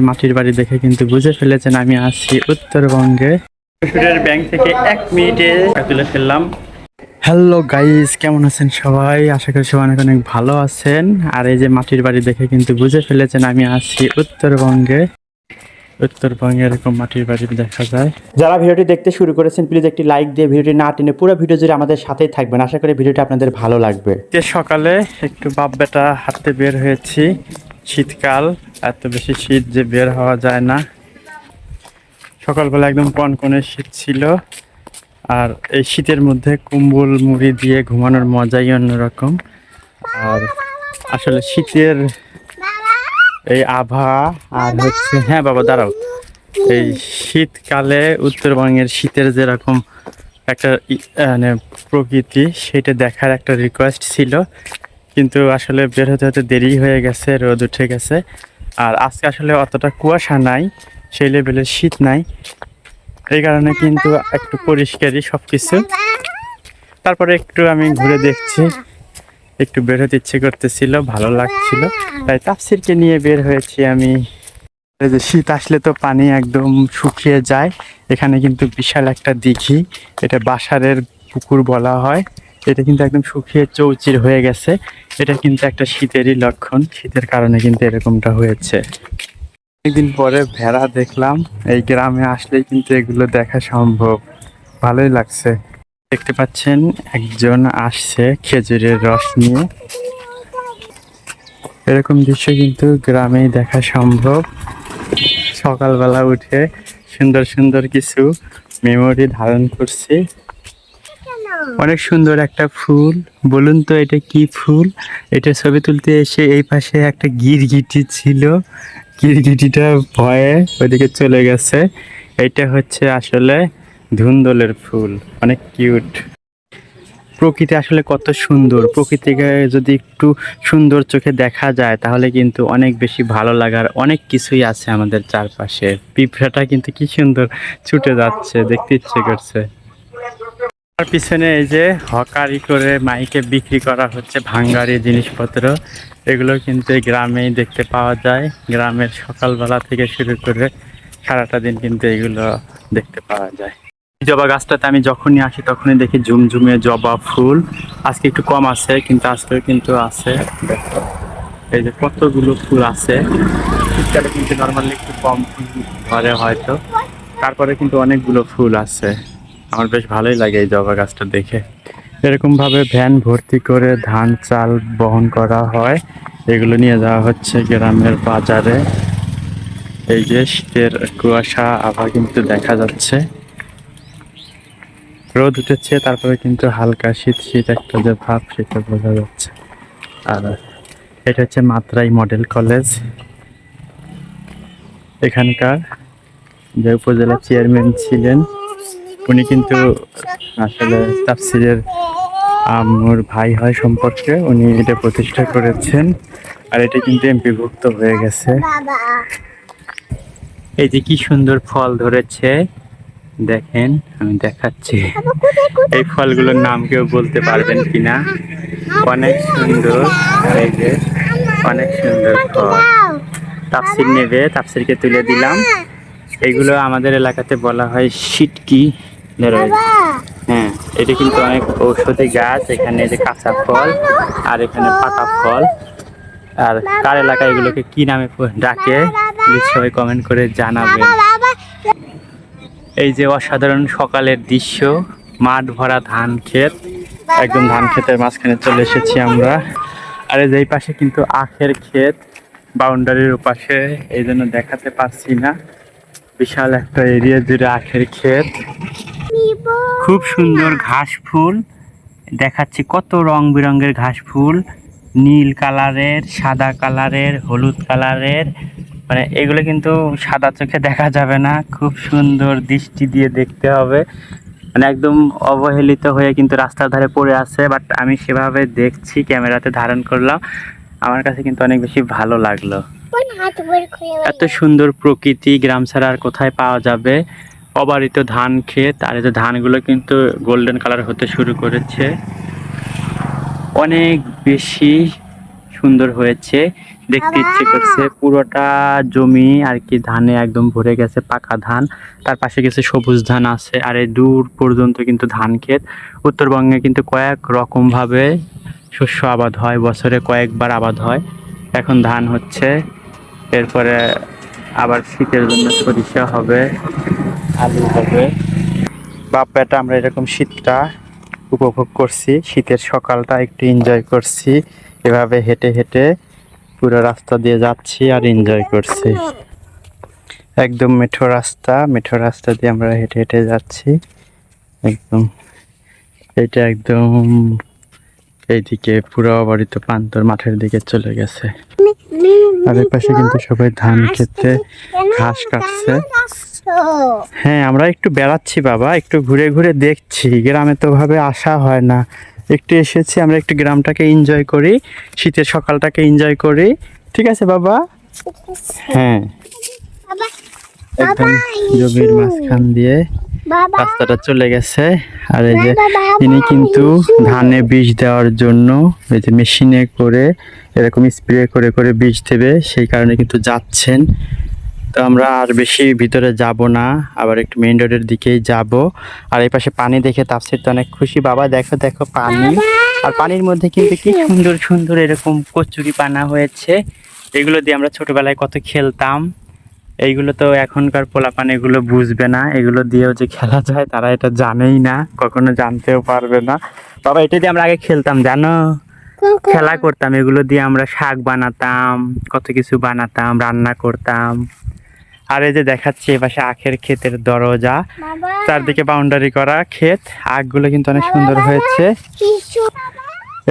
মাটির বাড়ি দেখে কিন্তু বুঝে ফেলেছেন আমি আছি উত্তরবঙ্গে। ব্যাংক থেকে এক মিনিটে তুলে ফেললাম। হ্যালো গাইস কেমন আছেন সবাই? আশা করি সবাই অনেক অনেক ভালো আছেন। আর এই যে মাটির বাড়ি দেখে কিন্তু বুঝে ফেলেছেন আমি আছি উত্তরবঙ্গে। উত্তরবঙ্গে এরকম মাটির বাড়ি দেখা যায়। যারা ভিডিওটি দেখতে শুরু করেছেন প্লিজ একটি লাইক দিয়ে ভিডিওটি না টেনে পুরো ভিডিও জুড়ে আমাদের সাথেই থাকবেন। আশা করি ভিডিওটি আপনাদের ভালো লাগবে। সকালে একটু বাপ বেটা হাঁটতে বের হয়েছি। শীতকাল, এত বেশি শীত যে বের হওয়া যায় না। সকালবেলা একদম কনকনে শীত ছিল, আর এই শীতের মধ্যে কুম্বল মুড়ি দিয়ে ঘুমানোর মজাই অন্যরকম। আর আসলে শীতের এই আভা আর হচ্ছে হ্যাঁ বাবা, দাঁড়াও। এই শীতকালে উত্তরবঙ্গের শীতের যেরকম একটা মানে প্রকৃতি, সেটা দেখার একটা রিকোয়েস্ট ছিল। কিন্তু আসলে বের হতে হতে দেরি হয়ে গেছে, রোদ উঠে গেছে। আর আজকে আসলে অতটা কুয়াশা নাই, সেই লেভেলের শীত নাই। এই কারণে কিন্তু একটু পরিষ্কারই সব কিছু তারপরে একটু আমি ঘুরে দেখছি। একটু বের হতে ইচ্ছে করতেছিল, ভালো লাগছিল। তাই তাফসিরকে নিয়ে বের হয়েছি আমি। এই যে শীত আসলে তো পানি একদম শুকিয়ে যায়। এখানে কিন্তু বিশাল একটা দিঘি, এটা বাসারের পুকুর বলা হয়। এটা কিন্তু একদম শুকিয়ে চৌচির হয়ে গেছে। এটা কিন্তু একটা শীতেরই লক্ষণ। শীতের কারণে কিন্তু এরকমটা হয়েছে। অনেকদিন পরে ভেড়া দেখলাম। এই গ্রামে আসলেই কিন্তু এগুলো দেখা সম্ভব। ভালোই লাগছে। দেখতে পাচ্ছেন, একজন আসছে খেজুরের রস নিয়ে। এরকম দৃশ্য কিন্তু গ্রামেই দেখা সম্ভব। সকালবেলা উঠে সুন্দর সুন্দর কিছু মেমোরি ধারণ করছি। অনেক সুন্দর একটা ফুল। বলুন তো এটা কি ফুল? এটা ছবি তুলতে এসে এই পাশে একটা গিরগিটি ছিল। গিরগিটিটা ভয়ে ওইদিকে চলে গেছে। এটা হচ্ছে আসলে ধুন্দলের ফুল। অনেক কিউট। প্রকৃতি আসলে কত সুন্দর। প্রকৃতিকে যদি একটু সুন্দর চোখে দেখা যায়, তাহলে কিন্তু অনেক বেশি ভালো লাগার অনেক কিছুই আছে আমাদের চারপাশে। পিঁপড়াটা কিন্তু কি সুন্দর ছুটে যাচ্ছে, দেখতে ইচ্ছে করছে। তার পিছনে এই যে হকারি করে মাইকে বিক্রি করা হচ্ছে ভাঙ্গারি জিনিসপত্র। এগুলো কিন্তু গ্রামেই দেখতে পাওয়া যায়। গ্রামের সকালবেলা থেকে শুরু করে সারাটা দিন কিন্তু এগুলো দেখতে পাওয়া যায়। জবা গাছটাতে আমি যখনই আসি তখনই দেখি ঝুমঝুমে জবা ফুল। আজকে একটু কম আছে, কিন্তু আজকেও কিন্তু আছে। এই যে কতগুলো ফুল আছে। শীতকালে কিন্তু নর্মালি একটু কম ফুল ধরে হয়তো। তারপরে কিন্তু অনেকগুলো ফুল আছে। আমার বেশ ভালোই লাগে এই জবা গাছটা দেখে। এরকম ভাবে ভ্যান ভর্তি করে ধান, চাল বহন করা হয়। এগুলো নিয়ে যাওয়া হচ্ছে গ্রামের বাজারে। এই যে শীতের কুয়াশা আবার কিন্তু দেখা যাচ্ছে। রোদ উঠেছে, তারপরে কিন্তু হালকা শীত শীত একটা যে ভাব, সেটা বোঝা যাচ্ছে। আর এটা হচ্ছে মাত্রাই মডেল কলেজ। এখানকার যে উপজেলা চেয়ারম্যান ছিলেন উনি কিন্তু আসলে তাফসিরের আম্মুর ভাই হয় সম্পর্কে উনি এটা প্রতিষ্ঠা করেছেন। আর এটা কিন্তু এমপিভুক্ত হয়ে গেছে। এই যে কি সুন্দর ফল ধরেছে। দেখেন, আমি দেখাচ্ছি। এই ফলগুলোর নাম কেউ বলতে পারবেন কিনা? অনেক সুন্দর। এই যে অনেক সুন্দর ফল। তাফসির নেবে, তাফসিরকে তুলে দিলাম। এগুলো আমাদের এলাকাতে বলা হয় সিটকি। হ্যাঁ এটা কিন্তু অনেক ঔষধি গাছ। এখানে যে কাঁচা ফল আর এখানে পাকা ফল। আর কার এলাকায় এগুলোকে কি নামে ডাকে প্লিজ সবাই কমেন্ট করে জানাবেন। এই যে অসাধারণ সকালের দৃশ্য মাঠ ভরা ধান ক্ষেত। একদম ধান ক্ষেতের মাঝখানে চলে এসেছি আমরা। আর এই যে এই পাশে কিন্তু আখের ক্ষেত বাউন্ডারির ওপাশে। এই জন্য দেখাতে পারছি না। বিশাল একটা এরিয়া জুড়ে আখের ক্ষেত। খুব সুন্দর ঘাস ফুল। দেখাচ্ছি কত রং বেরঙের ঘাস ফুল। নীল কালারের সাদা কালারের হলুদ কালারের। মানে এগুলো কিন্তু সাদা চোখে দেখা যাবে না। খুব সুন্দর দৃষ্টি দিয়ে দেখতে হবে। মানে একদম অবহেলিত হয়ে কিন্তু রাস্তার ধারে পড়ে আছে বাট আমি সেভাবে দেখছি ক্যামেরাতে ধারণ করলাম। আমার কাছে কিন্তু অনেক বেশি ভালো লাগল। এত সুন্দর প্রকৃতি গ্রাম ছাড়া আর কোথায় পাওয়া যাবে? অবারিত ধান ক্ষেত আর এই যে ধানগুলো কিন্তু গোল্ডেন কালার হতে শুরু করেছে। অনেক বেশি সুন্দর হয়েছে। দেখতে ইচ্ছে করছে পুরোটা জমি আর কি ধানে একদম ভরে গেছে পাকা ধান। তার পাশে কিছু সবুজ ধান আছে আর এই দূর পর্যন্ত কিন্তু ধান ক্ষেত। উত্তরবঙ্গে কিন্তু কয়েক রকমভাবে শস্য আবাদ হয় বছরে কয়েকবার আবাদ হয়। এখন ধান হচ্ছে এরপরে আবার শীতের জন্য সরিষা হবে, আলু হবে। বাপ বেটা, আমরা এরকম শীতটা উপভোগ করছি, শীতের সকালটা একটু এনজয় করছি। এভাবে হেঁটে হেঁটে পুরো রাস্তা দিয়ে যাচ্ছি আর এনজয় করছি। একদম মেঠো রাস্তা মেঠো রাস্তা দিয়ে আমরা হেঁটে হেঁটে যাচ্ছি। একদম, এটা একদম এইদিকে পুরো অবারিত প্রান্তর মাঠের দিকে চলে গেছে। আর পাশে কিন্তু সবাই ধান খেতে ঘাস কাটছে। হ্যাঁ আমরা একটু বেড়াচ্ছি বাবা একটু ঘুরে ঘুরে দেখছি। গ্রামে তো ভাবে আসা হয় না। একটু এসেছি আমরা একটু গ্রামটাকে এনজয় করি শীতের সকালটাকে এনজয় করি। ঠিক আছে বাবা? হ্যাঁ। একদম জমির মাঝখান দিয়ে রাস্তাটা চলে গেছে। আর এই যে ইনি কিন্তু ধানে বীজ দেওয়ার জন্য এই যে মেশিনে করে এরকম স্প্রে করে করে বীজ দেবে সেই কারণে কিন্তু যাচ্ছেন। তো আমরা আর বেশি ভিতরে যাব না আবার একটু মেইন রোডের দিকেই যাব। আর এই পাশে পানি দেখে তাপসির তো অনেক খুশি। বাবা দেখো দেখো পানি। আর পানির মধ্যে কিন্তু কি সুন্দর সুন্দর এরকম কচুরি পানা হয়েছে। এগুলো দিয়ে আমরা ছোটবেলায় কত খেলতাম। এইগুলো তো এখনকার পোলাপান এগুলো বুঝবে না। এগুলো দিয়েও যে খেলা যায় তারা এটা জানেই না কখনো জানতেও পারবে না। বাবা এটা দিয়ে আমরা আগে খেলতাম জানো? খেলা করতাম এগুলো দিয়ে আমরা শাক বানাতাম কত কিছু বানাতাম রান্না করতাম। আর এই যে দেখাচ্ছি এপাশে আখের ক্ষেতের দরজা। চারদিকে বাউন্ডারি করা ক্ষেত। আখগুলো কিন্তু অনেক সুন্দর হয়েছে।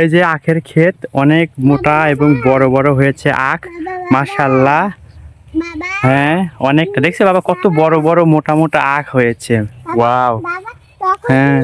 এই যে আখের ক্ষেত অনেক মোটা এবং বড় বড় হয়েছে আখ। মাশাল্লাহ বাবা। হ্যাঁ অনেকটা দেখছে বাবা কত বড় বড় মোটা মোটা আখ হয়েছে। ওয়াও। হ্যাঁ।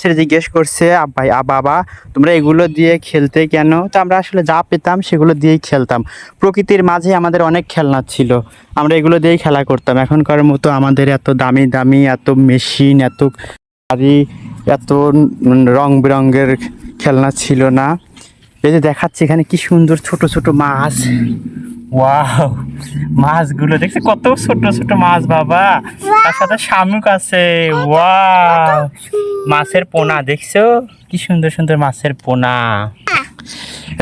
সেটা জিজ্ঞেস করছে ভাই বাবা তোমরা এগুলো দিয়ে খেলতে কেন? তো আমরা আসলে যা পেতাম সেগুলো দিয়েই খেলতাম। প্রকৃতির মাঝে আমাদের অনেক খেলনা ছিল। আমরা এগুলো দিয়েই খেলা করতাম। এখনকার মতো আমাদের এত দামি দামি এত মেশিন এত গাড়ি এত রং বেরঙের খেলনা ছিল না। এই যে দেখাচ্ছে এখানে কি সুন্দর ছোট ছোট মাছ। ওয়াও মাছগুলো দেখছে কত ছোট ছোট মাছ বাবা। তার সাথে শামুক আছে ওয়াও। মাছের পোনা দেখছ? কি সুন্দর সুন্দর মাছের পোনা।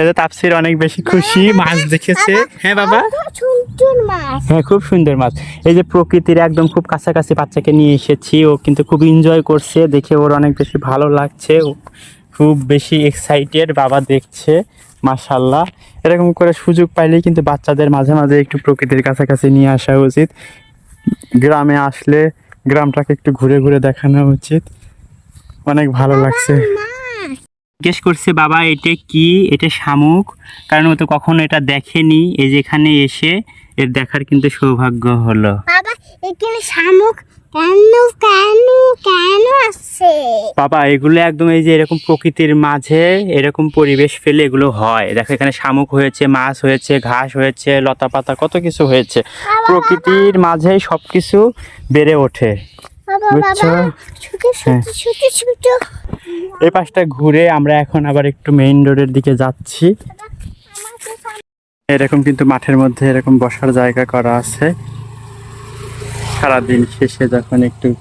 এই যে তাপসির অনেক বেশি খুশি মাছ দেখেছে। হ্যাঁ বাবা? সুন্দর মাছ। হ্যাঁ খুব সুন্দর মাছ। এই যে প্রকৃতির একদম খুব কাছাকাছি বাচ্চাকে নিয়ে এসেছি ও কিন্তু খুব এনজয় করছে দেখে ওর অনেক বেশি ভালো লাগছে। ও খুব বেশি এক্সাইটেড বাবা দেখছে মাশাল্লাহ এরকম করে সুযোগ পাইলেই কিন্তু বাচ্চাদের মাঝে মাঝে একটু প্রকৃতির কাছাকাছি নিয়ে আসা উচিত। গ্রামে আসলে গ্রামটাকে একটু ঘুরে ঘুরে দেখানো উচিত। অনেক ভালো লাগছে। জিজ্ঞেস করছে বাবা এটা কি? এটা শামুক? কারণ ও তো কখনো এটা দেখেনি। এই যেখানে এসে এর দেখার কিন্তু সৌভাগ্য হলো। বাবা এখানে শামুক কেন কেন কেন আছে বাবা এগুলো একদম এই যে এরকম প্রকৃতির মাঝে এরকম পরিবেশ ফেলে এগুলো হয়। দেখো এখানে শামুক হয়েছে মাছ হয়েছে ঘাস হয়েছে লতা পাতা কত কিছু হয়েছে। প্রকৃতির মাঝেই সব কিছু বেড়ে ওঠে। বুঝছ? হ্যাঁ। এই পাশটা ঘুরে আমরা এখন আবার একটু মেইন রোডের দিকে যাচ্ছি। এরকম কিন্তু মাঠের মধ্যে এরকম বসার জায়গা করা আছে। সারাদিন শেষে যখন একটু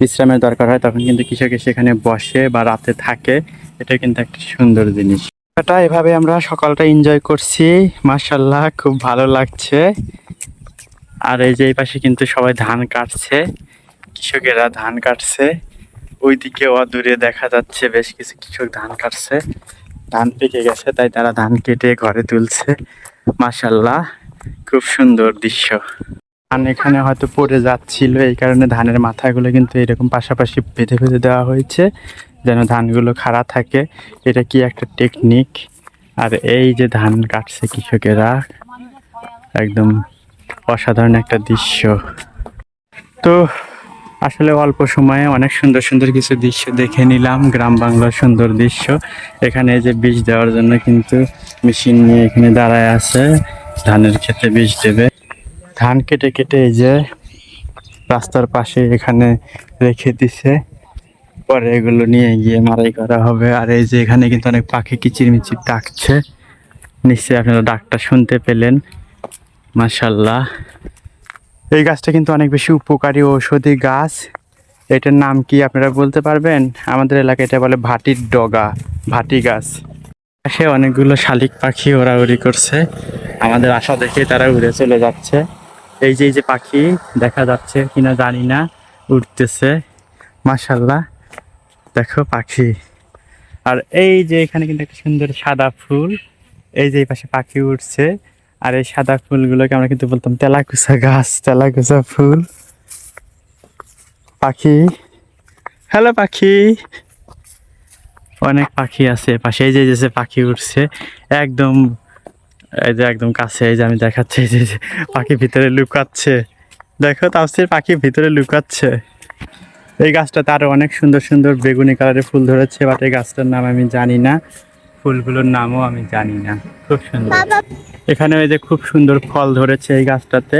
বিশ্রামের দরকার হয়, তখন কিন্তু কৃষকে সেখানে বসে বা রাতে থাকে। এটা কিন্তু একটা সুন্দর জিনিস। এটা এভাবে আমরা সকালটা এনজয় করছি। মার্শাল্লাহ খুব ভালো লাগছে। আর এই যে এই পাশে কিন্তু সবাই ধান কাটছে। কৃষকেরা ধান কাটছে। ওইদিকে অদূরে দেখা যাচ্ছে বেশ কিছু কৃষক ধান কাটছে। ধান পেকে গেছে, তাই তারা ধান কেটে ঘরে তুলছে। মার্শাল্লাহ খুব সুন্দর দৃশ্য। ধান এখানে হয়তো পড়ে যাচ্ছিল, এই কারণে ধানের মাথাগুলো কিন্তু এরকম পাশাপাশি বেঁধে বেঁধে দেওয়া হয়েছে, যেন ধানগুলো খাড়া থাকে। এটা কি একটা টেকনিক আর এই যে ধান কাটছে কৃষকেরা, একদম অসাধারণ একটা দৃশ্য। তো আসলে অল্প সময়ে অনেক সুন্দর সুন্দর কিছু দৃশ্য দেখে নিলাম, গ্রাম বাংলার সুন্দর দৃশ্য। এখানে যে বীজ দেওয়ার জন্য কিন্তু মেশিন নিয়ে এখানে দাঁড়ায় আছে, ধানের ক্ষেতে বীজ দেবে। ধান কেটে কেটে এই যে রাস্তার পাশে এখানে রেখে দিছে। পরে এগুলো নিয়ে গিয়ে মারাই করা হবে। আর এই যে এখানে কিন্তু অনেক পাখি কিচিরমিচির ডাকছে। নিশ্চয়ই আপনারা ডাকটা শুনতে পেলেন। মাশাল্লাহ এই গাছটা কিন্তু অনেক বেশি উপকারী ঔষধি গাছ। এটার নাম কি আপনারা বলতে পারবেন? আমাদের এলাকায় এটা বলে ভাটির ডগা, ভাটি গাছ। পাশে অনেকগুলো শালিক পাখি ওরা উড়ি করছে। আমাদের আশা দেখে তারা উড়ে চলে যাচ্ছে। এই যে এই যে পাখি দেখা যাচ্ছে কিনা জানি না, উঠতেছে। মাশাল্লাহ দেখো পাখি। আর এই যে এখানে কিন্তু একটা সুন্দর সাদা ফুল। এই যে এই পাশে পাখি উঠছে। আর এই সাদা ফুলগুলোকে আমরা কিন্তু বলতাম তেলাকুচা গাছ, তেলাকুচা ফুল। পাখি। হ্যালো পাখি। অনেক পাখি আছে পাশে যে, এই যে পাখি উঠছে। একদম এই যে একদম কাছে এই যে আমি দেখাচ্ছি এই যে পাখি ভিতরে লুকাচ্ছে। দেখো তাপসির পাখি ভিতরে লুকাচ্ছে। এই গাছটাতে আরও অনেক সুন্দর সুন্দর বেগুনি কালারের ফুল ধরেছে বাট এই গাছটার নাম আমি জানি না। ফুলগুলোর নামও আমি জানি না। খুব সুন্দর। এখানে ওই যে খুব সুন্দর ফল ধরেছে এই গাছটাতে।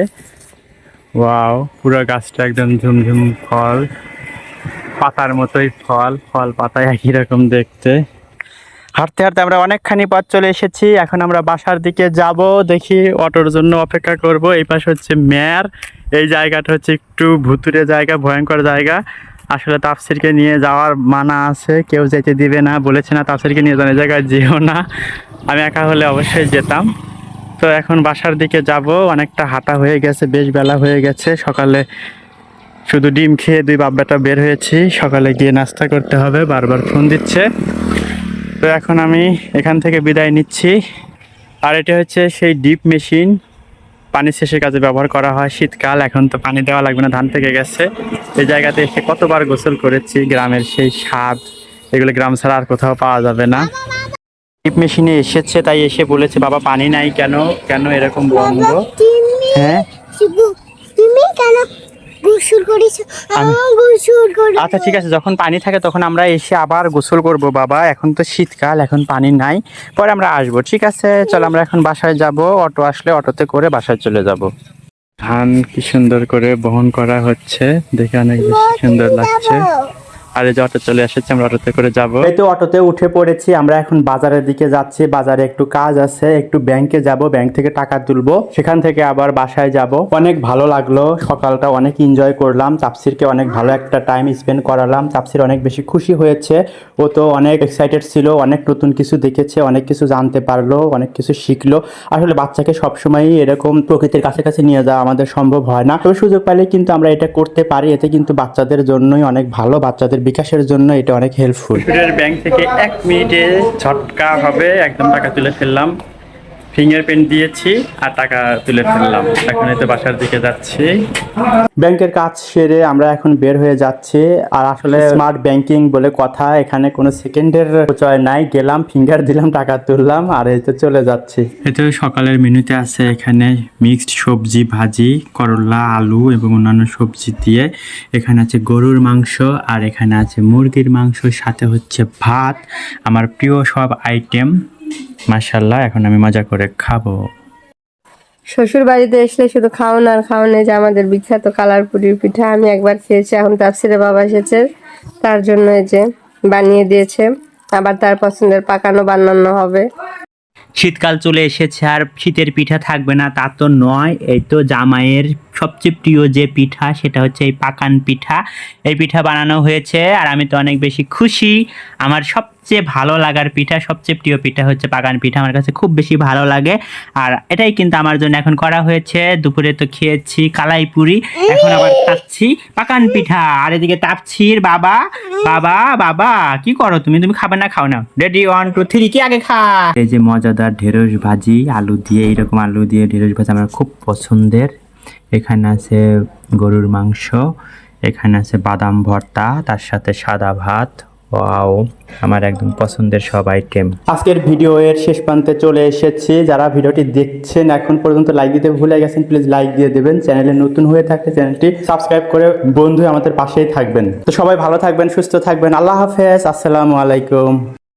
ওয়াও পুরো গাছটা একদম ঝুমঝুম ফল। পাতার মতোই ফল ফল পাতায় একই রকম দেখতে। হাঁটতে হাঁটতে আমরা অনেকখানি পথ চলে এসেছি। এখন আমরা বাসার দিকে যাব, দেখি অটোর জন্য অপেক্ষা করব। এই পাশে হচ্ছে মেয়ার। এই জায়গাটা হচ্ছে একটু ভুতুরে জায়গা, ভয়ঙ্কর জায়গা। আসলে তাফসিরকে নিয়ে যাওয়ার মানা আছে। কেউ যেতে দিবে না, বলেছে না তাফসিরকে নিয়ে যাওয়ার জায়গায় যেও না। আমি একা হলে অবশ্যই যেতাম। তো এখন বাসার দিকে যাব। অনেকটা হাঁটা হয়ে গেছে, বেশ বেলা হয়ে গেছে। সকালে শুধু ডিম খেয়ে দুই বাব্বাটা বের হয়েছি। সকালে গিয়ে নাস্তা করতে হবে, বারবার ফোন দিচ্ছে। তো এখন আমি এখান থেকে বিদায় নিচ্ছি। আর এটা হচ্ছে সেই ডিপ মেশিন। পানি শেষের কাজে ব্যবহার করা হয় শীতকাল। এখন তো পানি দেওয়া লাগবে না ধান থেকে গেছে। এই জায়গাতে এসে কতবার গোসল করেছি গ্রামের সেই স্বাদ এগুলো গ্রাম ছাড়া আর কোথাও পাওয়া যাবে না। ডিপ মেশিনে এসেছে তাই এসে বলেছে বাবা পানি নাই কেন? কেন এরকম বন্ধ হ্যাঁ? গোসল করি আচ্ছা ঠিক আছে যখন পানি থাকে তখন আমরা এসে আবার গোসল করব বাবা। এখন তো শীতকাল এখন পানি নাই। পরে আমরা আসব ঠিক আছে? চল আমরা এখন বাসায় যাব। অটো আসলে অটোতে করে বাসায় চলে যাব। ধান কি সুন্দর করে বহন করা হচ্ছে। দেখে অনেক বেশি সুন্দর লাগছে। এই যে অটো চলে এসেছে, আমরা অটোতে করে যাব। এই তো অটোতে উঠে পড়েছি, আমরা এখন বাজারের দিকে যাচ্ছি, বাজারে একটু কাজ আছে, একটু ব্যাংকে যাব, ব্যাংক থেকে টাকা তুলবো, সেখান থেকে আবার বাসায় যাব। অনেক ভালো লাগল, সকালটা অনেক এনজয় করলাম তাপসিরকে অনেক ভালো একটা টাইম স্পেন্ড করালাম তাপসির অনেক বেশি খুশি হয়েছে, ও তো অনেক এক্সাইটেড ছিল, অনেক নতুন কিছু দেখেছে, অনেক কিছু জানতে পারল, অনেক কিছু শিখলো। আসলে বাচ্চাকে সবসময়ই এরকম প্রকৃতির কাছাকাছি নিয়ে যাওয়া আমাদের সম্ভব হয় না। তবে সুযোগ পাইলে কিন্তু আমরা এটা করতে পারি, এতে কিন্তু বাচ্চাদের জন্যই অনেক ভালো, বাচ্চাদের বিকাশের জন্য এটা অনেক হেল্পফুল ব্যাংক থেকে এক মিনিটে ছটকা হবে, একদম টাকা তুলে ফেললাম। ফিঙ্গারপ্রিন্ট দিয়েছি আর টাকা তুলে ফেললাম। এখন এই তো বাসার দিকে যাচ্ছি। ব্যাংকের কাজ সেরে আমরা এখন বের হয়ে যাচ্ছি। আর আসলে স্মার্ট ব্যাংকিং বলে কথা এখানে কোনো সেকেন্ডের পরিচয় নাই। গেলাম ফিঙ্গার দিলাম টাকা তুললাম আর এই তো চলে যাচ্ছি। এই তো সকালের মেনুতে আছে এখানে মিক্সড সবজি ভাজি করলা আলু এবং অন্যান্য সবজি দিয়ে। এখানে আছে গরুর মাংস আর এখানে আছে মুরগির মাংস সাথে হচ্ছে ভাত। আমার প্রিয় সব আইটেম মাশাল্লাহ এখন আমি মজা করে খাব। শ্বশুর বাড়িতে আসলে শুধু খাওন আর খাওয়ান যে আমাদের বিখ্যাত কালারপুরির পিঠা আমি একবার খেয়েছি এখন তাপসিরে বাবা এসেছে। তার জন্য এই যে বানিয়ে দিয়েছে আবার তার পছন্দের পাকানো বানানো হবে। শীতকাল চলে এসেছে আর শীতের পিঠা থাকবে না তা তো নয়। এই তো জামাইয়ের সবচেয়ে প্রিয় যে পিঠা সেটা হচ্ছে এই পাকান পিঠা। এই পিঠা বানানো হয়েছে আর আমি তো অনেক বেশি খুশি। আমার সবচেয়ে ভালো লাগার পিঠা, সবচেয়ে প্রিয় পিঠা হচ্ছে পাকান পিঠা। আমার কাছে খুব বেশি ভালো লাগে। আর এটাই কিন্তু আমার জন্য এখন করা হয়েছে। দুপুরে তো খেয়েছি কালাই পুরি। এখন আবার খাচ্ছি পাকান পিঠা। আর এদিকে তাপছির বাবা বাবা বাবা, কি করো তুমি? তুমি খাবে না, খাও না। রেডি ওয়ান টু থ্রি কি আগে খা? এই যে মজাদার ঢেঁড়স ভাজি, আলু দিয়ে, এইরকম আলু দিয়ে ঢেঁড়স ভাজি আমার খুব পছন্দের। এখানে আছে গরুর মাংস, এখানে আছে বাদাম ভর্তা, তার সাথে সাদা ভাত ওয়াও আমার একদম পছন্দের সব আইটেম আজকের ভিডিও এর শেষ প্রান্তে চলে এসেছি। যারা ভিডিওটি দেখছেন, এখন পর্যন্ত লাইক দিতে ভুলে গেছেন প্লিজ লাইক দিয়ে দেবেন। চ্যানেলে নতুন হয়ে থাকলে চ্যানেলটি সাবস্ক্রাইব করে বন্ধু আমাদের পাশেই থাকবেন। তো সবাই ভালো থাকবেন, সুস্থ থাকবেন। আল্লাহ হাফেজ, আসসালামু আলাইকুম।